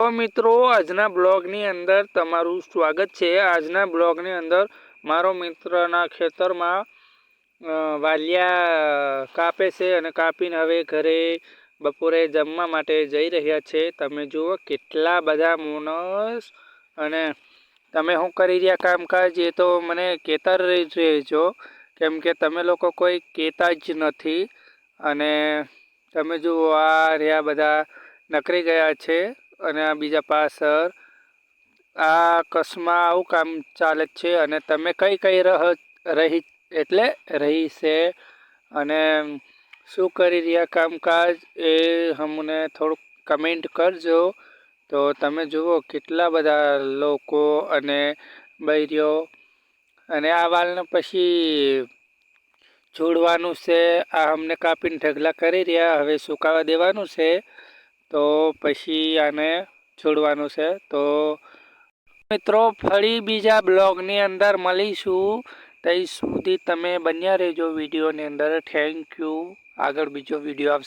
તો મિત્રો, આજના બ્લોગની અંદર તમારું સ્વાગત છે. આજના બ્લોગની અંદર મારો મિત્રના ખેતરમાં વાલિયા કાપે છે અને કાપીને હવે ઘરે બપોરે જમવા માટે જઈ રહ્યા છે. તમે જુઓ કેટલા બધા મોનસ અને તમે શું કરી રહ્યા કામકાજ, એ તો મને કહેતા રહી- રહેજો. કેમ કે તમે લોકો કોઈ કહેતા જ નથી અને તમે જુઓ આ રહ્યા બધા નકરી ગયા છે. અને આ બીજા પાસર આ કસમાં આવું કામ ચાલે જ છે અને તમે કઈ કઈ રહ, રહી, એટલે રહી છે? અને શું કરી રહ્યા કામકાજ એ અમને થોડુંક કમેન્ટ કરજો. તો તમે જુઓ કેટલા બધા લોકો અને બૈરીઓ. અને આ વાલને પછી છોડવાનું છે. આ અમને કાપીને ઢગલા કરી રહ્યા. હવે સુકાવા દેવાનું છે. તો પછી આને છોડવાનું છે. તો મિત્રો, ફરી બીજા બ્લોગની અંદર મળીશું. ત્યાં સુધી તમે બન્યા રહેજો વિડીયોની અંદર. થેન્ક યુ આગળ બીજો વીડિયો આવશે.